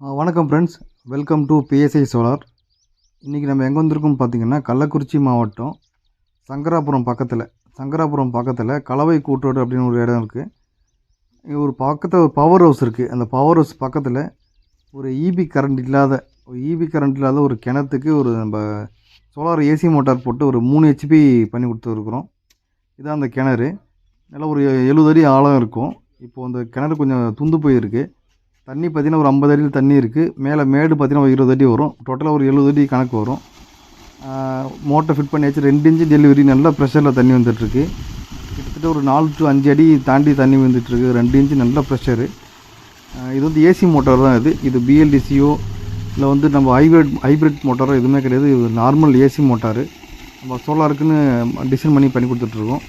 வணக்கம் friends welcome to PSI solar இன்றைக்கி நம்ம எங்கே வந்திருக்கோம் பார்த்தீங்கன்னா கள்ளக்குறிச்சி மாவட்டம் சங்கராபுரம் பக்கத்தில் சங்கராபுரம் பக்கத்தில் கலவை கூட்டோடு அப்படின்னு ஒரு இடம் இருக்குது ஒரு பக்கத்தில் ஒரு பவர் ஹவுஸ் இருக்குது அந்த பவர் ஹவுஸ் பக்கத்தில் ஒரு இபி கரண்ட் இல்லாத ஒரு இபி கரண்ட் இல்லாத ஒரு கிணத்துக்கு ஒரு நம்ம சோலார் ஏசி மோட்டார் போட்டு ஒரு மூணு ஹெச்பி பண்ணி கொடுத்துருக்குறோம். இதான் அந்த கிணறு. நல்லா ஒரு எழுபது அடி ஆழம் இருக்கும். இப்போது அந்த கிணறு கொஞ்சம் துந்து போயிருக்கு. தண்ணி பார்த்தீங்கன்னா ஒரு ஐம்பது அடியில் தண்ணி இருக்குது மேலே மேடு பார்த்திங்கன்னா ஒரு இருபது அடி வரும். டோட்டலாக ஒரு எழுபது அடி கணக்கு வரும். மோட்டர் ஃபிட் பண்ணியாச்சு ரெண்டு இன்ச்சு டெலிவரி நல்ல ப்ரெஷரில் தண்ணி வந்துட்டுருக்கு. கிட்டத்தட்ட ஒரு நாலு டு அஞ்சு அடி தாண்டி தண்ணி வந்துட்டுருக்கு. ரெண்டு இன்ச்சு நல்ல ப்ரெஷரு இது வந்து ஏசி மோட்டார் தான் இது. இது பிஎல்டிசியோ இல்லை வந்து நம்ம ஹைப்ரிட் ஹைப்ரிட் மோட்டாரோ எதுவுமே கிடையாது. இது நார்மல் ஏசி மோட்டாரு நம்ம சோலாருக்குன்னு டிசைன் பண்ணி பண்ணி கொடுத்துட்ருக்கோம்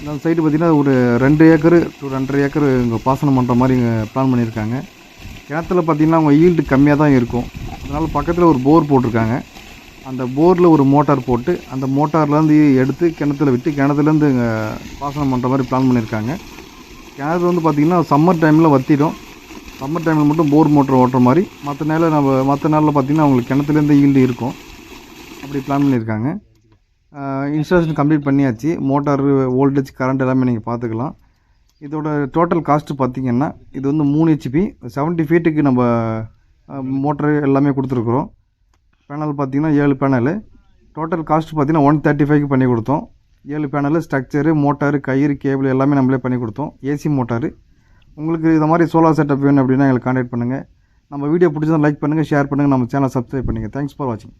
இந்த சைடு பார்த்திங்கன்னா ஒரு ரெண்டு ஏக்கரு டூ ரெண்டரை ஏக்கர் இங்கே பாசனம் பண்ணுற மாதிரி இங்கே பிளான் பண்ணியிருக்காங்க. கிணத்துல பார்த்திங்கன்னா அவங்க ஈல்டு கம்மியாக தான் இருக்கும். அதனால் பக்கத்தில் ஒரு போர் போட்டிருக்காங்க. அந்த போரில் ஒரு மோட்டார் போட்டு அந்த மோட்டார்லேருந்து எடுத்து கிணத்துல விட்டு கிணத்துலேருந்து இங்கே பாசனம் பண்ணுற மாதிரி பிளான் பண்ணியிருக்காங்க. கிணறு வந்து பார்த்திங்கன்னா சம்மர் டைமில் வற்றிடும் சம்மர் டைமில் மட்டும் போர் மோட்டர் ஓட்டுற மாதிரி மற்ற நேரம் நம்ம மற்ற நாளில் பார்த்திங்கன்னா அவங்களுக்கு கிணத்துலேருந்து ஈல்டு இருக்கும். அப்படி பிளான் பண்ணியிருக்காங்க. இன்ஸ்டாலேஷன் கம்ப்ளீட் பண்ணியாச்சு. மோட்டார் வோல்டேஜ் கரண்ட் எல்லாமே நீங்கள் பார்த்துக்கலாம். இதோட டோட்டல் காஸ்ட்டு பார்த்தீங்கன்னா இது வந்து மூணு ஹெச்பி செவன்ட்டி ஃபீட்டுக்கு நம்ம மோட்டர் எல்லாமே கொடுத்துருக்குறோம். பேனல் பார்த்தீங்கன்னா ஏழு பேனலு டோட்டல் காஸ்ட் பார்த்தீங்கன்னா ஒன் தேர்ட்டி ஃபைவ்க்கு பண்ணி கொடுத்தோம். ஏழு பேனலு ஸ்ட்ரக்சரு மோட்டாரு கயிறு கேபிள் எல்லாமே நம்மளே பண்ணி கொடுத்தோம். ஏசி மோட்டாரு உங்களுக்கு இது மாதிரி சோலார் செட்டப் வேணும் அப்படின்னா எங்களுக்கு கான்டாக்ட் பண்ணுங்கள் நம்ம வீடியோ பிடிச்சதா லைக் பண்ணுங்கள் ஷேர் பண்ணுங்கள் நம்ம சேனல் சப்ஸ்கிரைப் பண்ணுங்கள் தேங்க்ஸ் ஃபார் வாட்சிங்